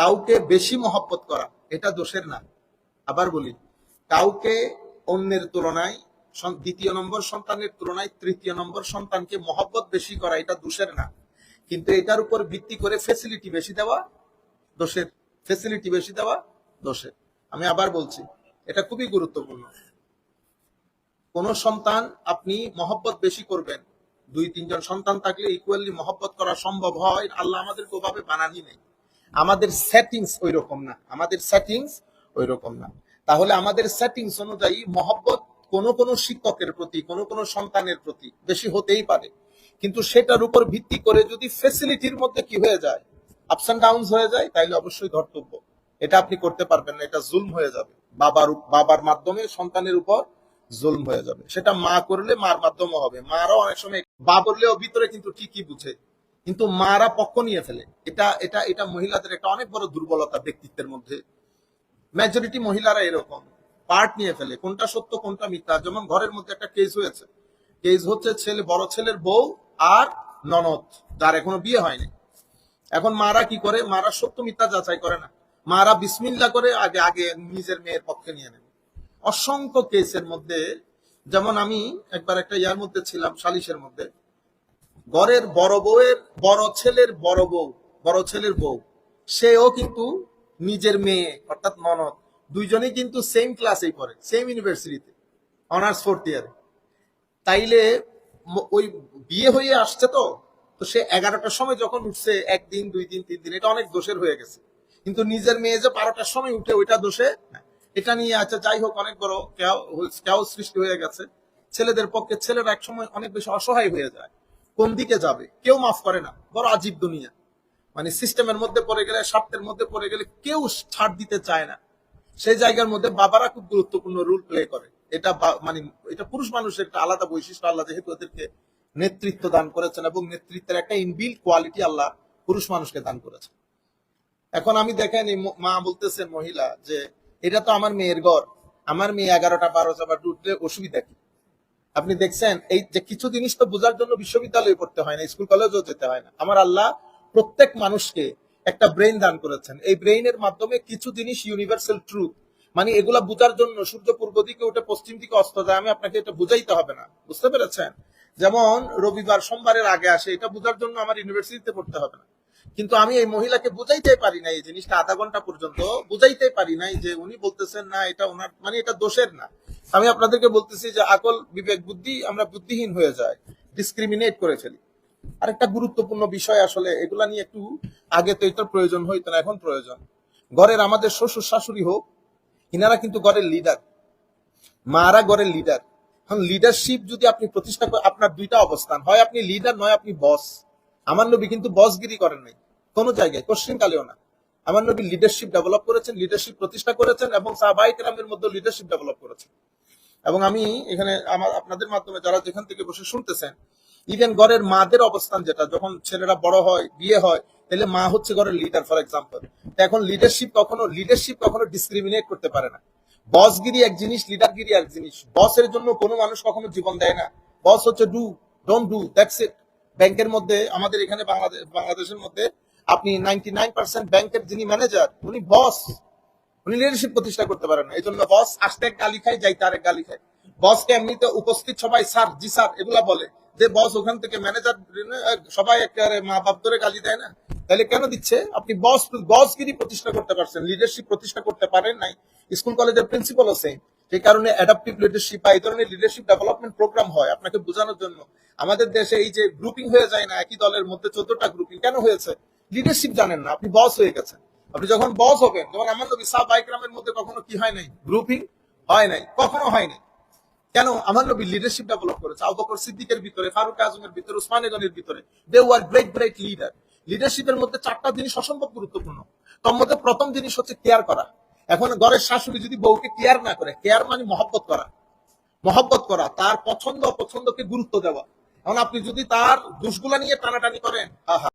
কাউকে বেশি মহব্বত করা, এটা দোষের না। আবার বলি, কাউকে অন্যের তুলনায় দ্বিতীয় নম্বর সন্তানের তুলনায় তৃতীয় নম্বর সন্তানকে মহব্বত বেশি করা, এটা দোষের না। কিন্তু এটার উপর ভিত্তি করে ফেসিলিটি বেশি দেওয়া দোষের ফেসিলিটি বেশি দেওয়া দোষের। আমি আবার বলছি, এটা খুবই গুরুত্বপূর্ণ। কোন সন্তান আপনি মহব্বত বেশি করবেন দুই তিনজন সন্তান থাকলে ইকুয়ালি মহব্বত করা সম্ভব হয়, আল্লাহ আমাদেরকে ওভাবে বানানি নেই। আমাদের সেটিংস ওই রকম না। আমাদের সেটিংস ওই রকম না। তাহলে আমাদের সেটিংস অনুযায়ী মহব্বত কোন কোন শিক্ষকের প্রতি, কোন কোন সন্তানের প্রতি বেশি হতেই পারে। কিন্তু সেটার উপর ভিত্তি করে যদি ফেসিলিটির মধ্যে কি হয়ে যায়? আপস এন্ড ডাউন হয়ে যায়, তাইলে অবশ্যই ধর্তব্য। এটা আপনি করতে পারবেন না, এটা জুলম হয়ে যাবে। বাবার বাবার মাধ্যমে সন্তানের উপর জুলম হয়ে যাবে। সেটা মা করলে মার মাধ্যমে হবে। মারাও অনেক সময়, বা বললেও ভিতরে কিন্তু ঠিকই বুঝে। কিন্তু মারা পক্ষ নিয়ে ফেলে। এটা এটা এটা মহিলাদের একটা অনেক বড় দুর্বলতা ব্যক্তিত্বের মধ্যে। মেজরিটি মহিলারা এরকম। পার্ট নিয়ে ফেলে। কোনটা সত্য, কোনটা মিথ্যা? যেমন ঘরের মধ্যে একটা কেস হয়েছে। কেস হচ্ছে ছেলে, বড় ছেলের বউ আর ননদ, যার এখনও বিয়ে হয়নি। এখন মারা কি করে? মারা সত্য, মিথ্যা যাচাই করে না। মারা বিসমিল্লা করে আগে আগে নিজের মেয়ের পক্ষে নিয়ে নেবে অসংখ্য কেসের মধ্যে, যেমন আমি একবার একটা ইয়ার মধ্যে ছিলাম, সালিশের মধ্যে। ঘরের বড় বউয়ের বড় ছেলের বড় বউ, বড় ছেলের বউ। সেও কিন্তু নিজের মেয়ে, অর্থাৎ ননদ। দুইজনেই কিন্তু সেম ক্লাসেই পড়ে সেম ইউনিভার্সিটিতে অনার্স ফোর্থ ইয়ারে তাইলে ওই বিয়ে হয়ে আসছে তো তো সে এগারোটার সময় যখন উঠছে, একদিন, দুই দিন, তিন দিন, এটা অনেক দোষের হয়ে গেছে। কিন্তু নিজের মেয়ে যে বারোটার সময় উঠে, ওইটা দোষে এটা নিয়ে আচ্ছা যাই হোক, অনেক বড় কেউ কেউ সৃষ্টি হয়ে গেছে। ছেলেদের পক্ষে ছেলেরা এক সময় অনেক বেশি অসহায় হয়ে যায়। কোন দিকে যাবে? কেউ মাফ করে না। বড় আজীব দুনিয়া। মানে সিস্টেমের মধ্যে পড়ে গেলে, স্বার্থের মধ্যে পড়ে গেলে কেউ ছাড় দিতে চায় না। সেই জায়গার মধ্যে বাবারা খুব গুরুত্বপূর্ণ রোল প্লে করে। এটা মানে এটা পুরুষ মানুষের একটা আলাদা বৈশিষ্ট্য। আল্লাহ যেহেতু ওদেরকে নেতৃত্ব দান করেছেন এবং নেতৃত্বের একটা ইনবিল কোয়ালিটি আল্লাহ পুরুষ মানুষকে দান করেছেন। এখন আমি দেখেন এই মা বলতেছেন মহিলা যে, এটা তো আমার মেয়ের ঘর। আমার মেয়ে এগারোটা, বারোটা বা উঠলে অসুবিধা কি? আপনি দেখছেন, এই যে কিছু জিনিস তো বোঝার জন্য বিশ্ববিদ্যালয়ে পড়তে হয় না, স্কুল কলেজও যেতে হয় না। আমার আল্লাহ প্রত্যেক মানুষকে একটা ব্রেইন দান করেছেন। এই ব্রেইনের মাধ্যমে কিছু জিনিস ইউনিভার্সাল ট্রুথ মানে এগুলা বোঝার জন্য সূর্য পূর্ব দিকে উঠে পশ্চিম দিকে অস্ত যায়, আমি আপনাকে এটা বুঝাইতে হবে না। বুঝতে পেরেছেন? যেমন রবিবার, সোমবারের আগে আসে, এটা বোঝার জন্য আমার ইউনিভার্সিটিতে পড়তে হবে না। কিন্তু আমি এই মহিলাকে বুঝাইতে পারি না এই জিনিসটা আধা ঘণ্টা পর্যন্ত বুঝাইতে পারি নাই যে উনি বলতেছেন, না, এটা ওনার মানে এটা দোষের না। আমি আপনাদেরকে বলতেছি যে আকল, বিবেক, বুদ্ধি আমরা বুদ্ধিহীন হয়ে যায় ডিসক্রিমিনেট করে ফেলি। আরেকটা গুরুত্বপূর্ণ বিষয় আসলে, এগুলা নিয়ে একটু আগে তো এটার প্রয়োজন হইতো না, এখন প্রয়োজন। ঘরের আমাদের শ্বশুর শাশুড়ি হোক, ইনারা কিন্তু ঘরের লিডার মারা ঘরের লিডার এখন লিডারশিপ যদি আপনি প্রতিষ্ঠা করেন, আপনার দুইটা অবস্থান। হয় আপনি লিডার নয় আপনি বস আমার নবী কিন্তু বসগিরি করেন নাই, কোন জায়গায় কোশ্চিন কালেও না। আমার নবী লিডারশিপ ডেভেলপ করেছেন লিডারশিপ প্রতিষ্ঠা করেছেন এবং সাহবাই কেরামের মধ্যে লিডারশিপ ডেভেলপ করেছেন। এবং আমি এখানে আমার আপনাদের মাধ্যমে যারা যেখান থেকে বসে শুনতেছেন ইভেন ঘরের মাদের অবস্থান যেটা, যখন ছেলেরা বড় হয়, বিয়ে হয়, তাহলে মা হচ্ছে ঘরের লিডার ফর এক্সাম্পল এখন লিডারশিপ কখনো লিডারশিপ কখনো ডিসক্রিমিনেট করতে পারে না। বসগিরি এক জিনিস লিডারগিরি এক জিনিস। বসের জন্য কোনো মানুষ কখনো জীবন দেয় না। বস হচ্ছে do don't do that's it ব্যাংকের মধ্যে, আমাদের এখানে বাংলাদেশ বাংলাদেশের মধ্যে আপনি নাইনটি নাইন পার্সেন্ট ব্যাংকের যিনি ম্যানেজার উনি বস উনি লিডারশিপ প্রতিষ্ঠা করতে পারেন না। এই জন্য বস আসতে এক গালি খায়, যাইতে আরেক গালি খায়। বসকে এমনিতে উপস্থিত সবাই স্যার জি স্যার এগুলা বলে। যে বস ওখান থেকে ম্যানেজার সবাই একেবারে মা বাপ ধরে গালি দেয় না। তাহলে কেন দিচ্ছে? আপনি বস বসগিরি প্রতিষ্ঠা করতে পারছেন লিডারশিপ প্রতিষ্ঠা করতে পারেন নাই। স্কুল কলেজের প্রিন্সিপালও সেম সেই কারণে অ্যাডাপটিভ লিডারশিপ বা এই ধরনের লিডারশিপ ডেভেলপমেন্ট প্রোগ্রাম হয় আপনাকে বোঝানোর জন্য। আমাদের দেশে এই যে গ্রুপিং হয়ে যায় না, একই দলের মধ্যে চোদ্দটা গ্রুপিং কেন হয়েছে? লিডারশিপ জানেন না, আপনি বস হয়ে গেছেন। আপনি যখন বস হবেন, যেমন আমার নবী সাহ বাইকরামের মধ্যে কখনো কি হয় নাই? গ্রুপিং হয় নাই, কখনো হয় নাই। কেন? আমার নবী লিডারশিপ ডেভেলপ করেছে। আবু বকর সিদ্দিকের ভিতরে, ফারুক আজমের ভিতরে, উসমান গনির ভিতরে। They were great great leader লিডারশিপের মধ্যে চারটা জিনিস অসম্ভব গুরুত্বপূর্ণ। তোর মধ্যে প্রথম জিনিস হচ্ছে কেয়ার করা। এখন ঘরের শাশুড়ি যদি বউকে কেয়ার না করে কেয়ার মানে মহব্বত করা। মহব্বত করা, তার পছন্দ অপছন্দকে গুরুত্ব দেওয়া। এখন আপনি যদি তার দোষগুলা নিয়ে টানাটানি করেন, আহা।